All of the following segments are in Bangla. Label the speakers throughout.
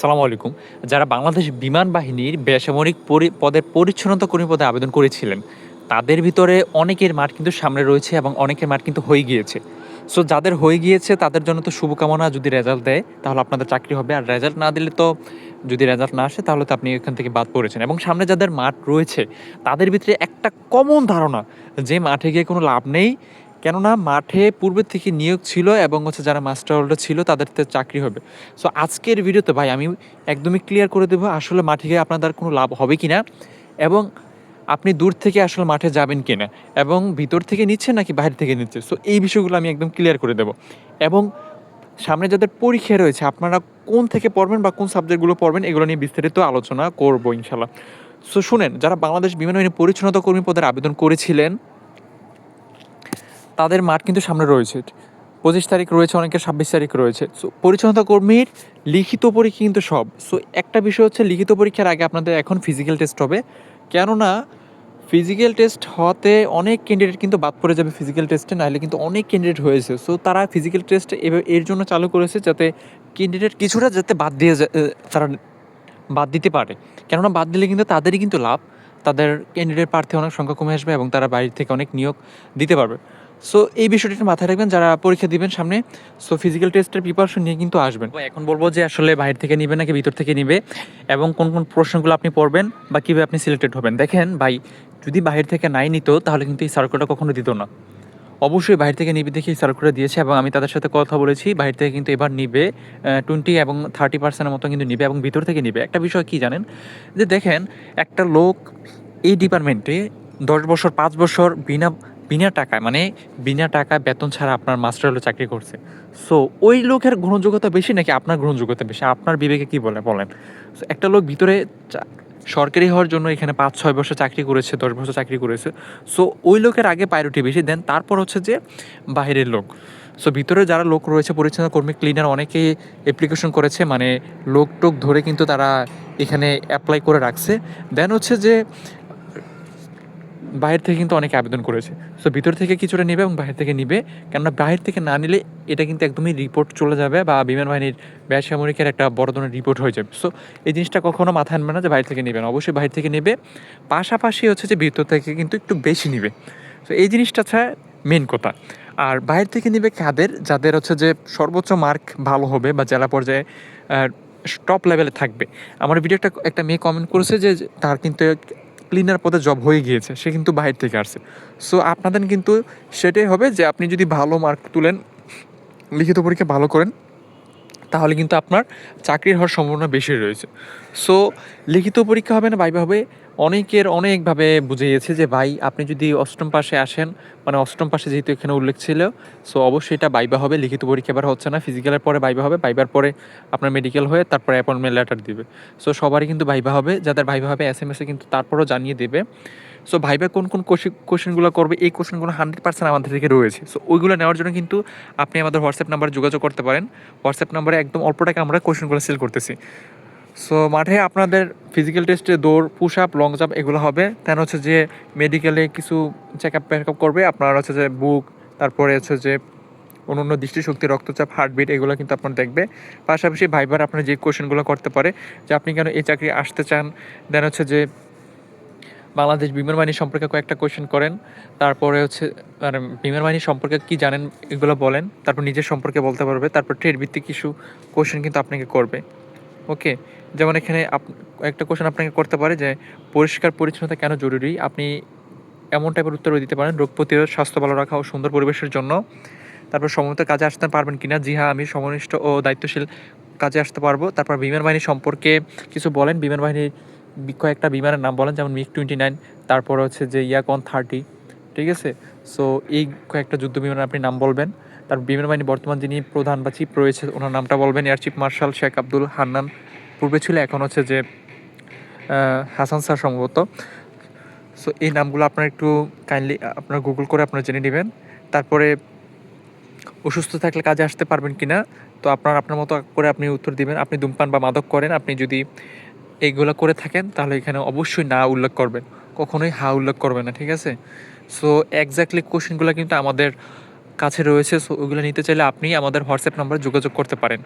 Speaker 1: সালামু আলাইকুম। যারা বাংলাদেশ বিমান বাহিনীর বেসামরিক পদের পরিচ্ছন্নতা কর্মী পদে আবেদন করেছিলেন, তাদের ভিতরে অনেকের মাঠ কিন্তু সামনে রয়েছে এবং অনেকের মাঠ কিন্তু হয়ে গিয়েছে। সো যাদের হয়ে গিয়েছে, তাদের জন্য তো শুভকামনা যদি রেজাল্ট দেয়, তাহলে আপনাদের চাকরি হবে। আর রেজাল্ট না দিলে তো যদি রেজাল্ট না আসে, তাহলে তো আপনি এখান থেকে বাদ পড়েছেন। এবং সামনে যাদের মাঠ রয়েছে, তাদের ভিতরে একটা কমন ধারণা, যে মাঠে গিয়ে কোনো লাভ নেই কেননা মাঠে পূর্বের থেকে নিয়োগ ছিল এবং হচ্ছে যারা মাস্টার হোল্ডার ছিল তাদের তো চাকরি হবে। সো আজকের ভিডিওতে ভাই আমি একদমই ক্লিয়ার করে দেবো আসলে মাঠে গিয়ে আপনাদের কোনো লাভ হবে কি না এবং আপনি দূর থেকে আসলে মাঠে যাবেন কিনা এবং ভিতর থেকে নিচ্ছে নাকি বাইরে থেকে নিচ্ছে সো এই বিষয়গুলো আমি একদম ক্লিয়ার করে দেবো। এবং সামনে যাদের পরীক্ষা রয়েছে, আপনারা কোন থেকে পড়বেন বা কোন সাবজেক্টগুলো পড়বেন এগুলো নিয়ে বিস্তারিত আলোচনা করব ইনশাল্লাহ সো শুনেন, যারা বাংলাদেশ বিমান বাহিনী পরিচ্ছন্নতা কর্মী পদের আবেদন করেছিলেন তাদের মাঠ কিন্তু সামনে রয়েছে। পঁচিশ তারিখ রয়েছে, অনেকের ছাব্বিশ তারিখ রয়েছে। সো পরিচ্ছন্নতা কর্মীর লিখিত পরীক্ষা কিন্তু সব। সো একটা বিষয় হচ্ছে লিখিত পরীক্ষার আগে আপনাদের এখন ফিজিক্যাল টেস্ট হবে। কেননা ফিজিক্যাল টেস্ট হওয়াতে অনেক ক্যান্ডিডেট কিন্তু বাদ পড়ে যাবে ফিজিক্যাল টেস্টে নাহলে কিন্তু অনেক ক্যান্ডিডেট হয়েছে। সো তারা ফিজিক্যাল টেস্ট এর জন্য চালু করেছে যাতে ক্যান্ডিডেট কিছুটা যাতে বাদ দিয়ে তারা বাদ দিতে পারে। কেননা বাদ দিলে কিন্তু তাদেরই কিন্তু লাভ। তাদের ক্যান্ডিডেট প্রার্থী অনেক সংখ্যা কমে আসবে এবং তারা বাইরে থেকে অনেক নিয়োগ দিতে পারবে। সো এই বিষয়টা মাথায় রাখবেন, যারা পরীক্ষা দিবেন সামনে সো ফিজিক্যাল টেস্টের প্রিপারেশন নিয়ে কিন্তু আসবেন। এখন বলব যে আসলে বাইরে থেকে নিবে নাকি ভিতর থেকে নিবে, এবং কোন কোন প্রশ্নগুলো আপনি পড়বেন বা কীভাবে আপনি সিলেক্টেড হবেন। দেখেন ভাই, যদি বাইরে থেকে নাই নিত, তাহলে কিন্তু এই সার্কুলটা কখনো দিত না। অবশ্যই বাইরে থেকে নিবে দেখে এই সার্কুলটা দিয়েছে, এবং আমি তাদের সাথে কথা বলেছি, বাইরে থেকে কিন্তু এবার নিবে টোয়েন্টি এবং থার্টি পার্সেন্টের মতো কিন্তু নিবে, এবং ভিতর থেকে নিবে। একটা বিষয় কি জানেন? যে দেখেন, একটা লোক এই ডিপার্টমেন্টে দশ বছর, পাঁচ বছর বিনা বিনা টাকায় মানে বিনা টাকায় বেতন ছাড়া আপনার মাস্টার হলে চাকরি করছে। সো ওই লোকের গ্রহণযোগ্যতা বেশি নাকি আপনার গ্রহণযোগ্যতা বেশি? আপনার বিবেকে কি বলে, বলেন। একটা লোক ভিতরে সরকারি হওয়ার জন্য এখানে পাঁচ, ছয় বছর চাকরি করেছে, দশ বছর চাকরি করেছে। সো ওই লোকের আগে প্রায়োরিটি বেশি দেন তারপর হচ্ছে যে বাইরের লোক। সো ভিতরে যারা লোক রয়েছে, পরিচ্ছন্ন কর্মী ক্লিনার অনেকেই অ্যাপ্লিকেশন করেছে মানে লোক টোক ধরে কিন্তু তারা এখানে অ্যাপ্লাই করে রাখছে। দেন হচ্ছে যে বাইরে থেকে কিন্তু অনেকে আবেদন করেছে। সো ভিতর থেকে কিছুটা নেবে এবং বাইরে থেকে নিবে। কেননা বাইরে থেকে না নিলে এটা কিন্তু একদমই রিপোর্ট চলে যাবে বা বিমান বাহিনীর বেসামরিকের একটা বড় ধরনের রিপোর্ট হয়ে যাবে। সো এই জিনিসটা কখনো মাথায় আনবে না যে বাইরে থেকে নেবেন অবশ্যই বাইরে থেকে নেবে। পাশাপাশি হচ্ছে যে ভিতর থেকে কিন্তু একটু বেশি নেবে। সো এই জিনিসটা হচ্ছে মেন কথা। আর বাইরে থেকে নেবে কাদের? যাদের হচ্ছে যে সর্বোচ্চ মার্ক ভালো হবে বা জেলা পর্যায়ে টপ লেভেলে থাকবে। আমার ভিডিও একটা একটা মেয়ে কমেন্ট করেছে যে তার কিন্তু ক্লিনার পদে জব হয়ে গিয়েছে, সে কিন্তু বাইরে থেকে আসছে। সো আপনাদের কিন্তু সেটাই হবে যে আপনি যদি ভালো মার্ক তুলেন, লিখিত পরীক্ষা ভালো করেন, তাহলে কিন্তু আপনার চাকরির হওয়ার সম্ভাবনা বেশি রয়েছে। সো লিখিত পরীক্ষা হবে না বাইবা হবে অনেকের অনেকভাবে বুঝিয়েছে যে, ভাই, আপনি যদি অষ্টম পাশে আসেন মানে অষ্টম পাশে যেহেতু এখানে উল্লেখ ছিল, সো অবশ্যই এটা বাইবা হবে, লিখিত পরীক্ষা এবার হচ্ছে না ফিজিক্যালের পরে বাইবা হবে, বাইবার পরে আপনার মেডিকেল হয়ে তারপরে অ্যাপয়েন্টমেন্ট লেটার দিবে। সো সবারই কিন্তু ভাইবা হবে, যাদের ভাইবা হবে এস এম এসে কিন্তু তারপরও জানিয়ে দেবে। সো ভাইবা কোন কোন কোশ্চেনগুলো করবে, এই কোশ্চেনগুলো হান্ড্রেড পার্সেন্ট আমাদের থেকে রয়েছে। সো ওইগুলো নেওয়ার জন্য কিন্তু আপনি আমাদের হোয়াটসঅ্যাপ নাম্বারে যোগাযোগ করতে পারেন। হোয়াটসঅ্যাপ নাম্বারে একদম অল্প টাকা আমরা কোশ্চেনগুলো সেল করতেছি। সো মাঠে আপনাদের ফিজিক্যাল টেস্টে দৌড় পুশ আপ লং জাম্প এগুলো হবে। তেন হচ্ছে যে মেডিকেলে কিছু চেক আপ আপ করবে। আপনার হচ্ছে যে বুক, তারপরে হচ্ছে যে অন্যান্য দৃষ্টিশক্তি, রক্তচাপ হার্টবিট এগুলো কিন্তু আপনার দেখবে। পাশাপাশি ভাইবার আপনার যে কোশ্চেনগুলো করতে পারে, যে আপনি কেন এই চাকরি আসতে চান? দেন হচ্ছে যে বাংলাদেশ বিমান বাহিনী সম্পর্কে কয়েকটা কোশ্চেন করেন। তারপরে হচ্ছে মানে বিমান বাহিনী সম্পর্কে কী জানেন এগুলো বলেন। তারপর নিজের সম্পর্কে বলতে পারবে। তারপর ট্রেড ভিত্তিক কিছু কোশ্চেন কিন্তু আপনাকে করবে। ওকে, যেমন এখানে আপ, একটা কোশ্চেন আপনাকে করতে পারে যে, পরিষ্কার পরিচ্ছন্নতা কেন জরুরি? আপনি এমন টাইপের উত্তরও দিতে পারেন, রোগ প্রতিরোধ, স্বাস্থ্য ভালো রাখা ও সুন্দর পরিবেশের জন্য। তারপর সময়মত কাজে আসতে পারবেন কিনা? জি হ্যাঁ আমি সমনিষ্ঠ ও দায়িত্বশীল কাজে আসতে পারব। তারপর বিমান বাহিনী সম্পর্কে কিছু বলেন। বিমান বাহিনীর কয়েকটা বিমানের নাম বলেন, যেমন মিগ টোয়েন্টি নাইন, তারপর হচ্ছে যে ইয়াকন থার্টি, ঠিক আছে? সো এই কয়েকটা যুদ্ধ বিমানের আপনি নাম বলবেন। তার বিমান বাহিনী বর্তমান যিনি প্রধান বা চিফ রয়েছে, ওনার নামটা বলবেন air chief marshal Sheikh Abdul Hannan. পূর্বে ছিল, এখন হচ্ছে যে হাসান স্যার সম্ভবত। সো এই নামগুলো আপনারা একটু কাইন্ডলি আপনারা গুগল করে আপনারা জেনে নেবেন। তারপরে, অসুস্থ থাকলে কাজে আসতে পারবেন কি না তো আপনার আপনার মতো করে আপনি উত্তর দিবেন। আপনি ধূমপান বা মাদক করেন, আপনি যদি এইগুলো করে থাকেন, তাহলে এখানে অবশ্যই না উল্লেখ করবেন। কখনোই হা উল্লেখ করবেন না, ঠিক আছে? সো এক্স্যাক্টলি কোশ্চেনগুলো কিন্তু আমাদের কাছে রয়েছে, সো ওগুলো নিতে চাইলে আপনি আমাদের হোয়াটসঅ্যাপ নাম্বারে যোগাযোগ করতে পারেন।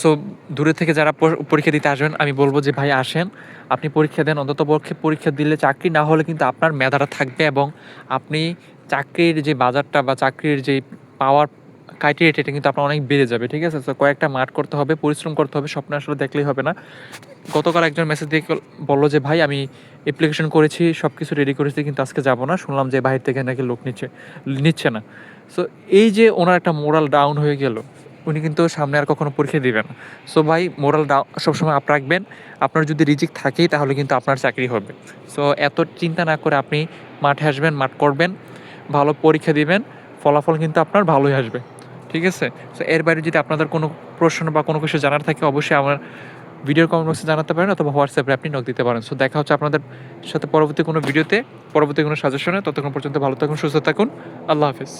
Speaker 1: সো দূরে থেকে যারা পরীক্ষা দিতে আসবেন, আমি বলব যে, ভাই, আসেন। আপনি পরীক্ষা দেন, অন্তত পক্ষে পরীক্ষা দিলে চাকরি না হলে কিন্তু আপনার মেধাটা থাকবে এবং আপনি চাকরির যে বাজারটা বা চাকরির যে পাওয়ার ক্রাইটেরিয়াটা এটা কিন্তু আপনার অনেক বেড়ে যাবে, ঠিক আছে? তো কয়েকটা মাঠ করতে হবে, পরিশ্রম করতে হবে, স্বপ্ন আসলে দেখলেই হবে না। গতকাল একজন মেসেজ দিয়ে বলল যে, ভাই, আমি অ্যাপ্লিকেশন করেছি সব কিছু রেডি করেছি, কিন্তু আজকে যাব না। শুনলাম যে বাইরে থেকে নাকি লোক নিচ্ছে নিচ্ছে না। সো এই যে ওনার একটা মোরাল ডাউন হয়ে গেল, উনি কিন্তু সামনে আর কখনো পরীক্ষা দিবেন সো ভাই মোরাল ডাউন সবসময় আপ রাখবেন। আপনার যদি রিজিক থাকেই, তাহলে কিন্তু আপনার চাকরি হবে। সো এত চিন্তা না করে আপনি মাঠে আসবেন, মাঠ করবেন, ভালো পরীক্ষা দিবেন, ফলাফল কিন্তু আপনার ভালোই আসবে। ঠিক আছে? সো এর বাইরে যদি আপনাদের কোনো প্রশ্ন বা কোনো কিছু জানার থাকে, অবশ্যই আমার ভিডিও কমেন্ট বক্সে জানাতে পারেন অথবা হোয়াটসঅ্যাপে আপনি নক দিতে পারেন। সো দেখা হচ্ছে আপনাদের সাথে পরবর্তী কোনো ভিডিওতে পরবর্তী কোনো সাজেশনে ততক্ষণ পর্যন্ত ভালো থাকুন, সুস্থ থাকুন। আল্লাহ হাফিজ।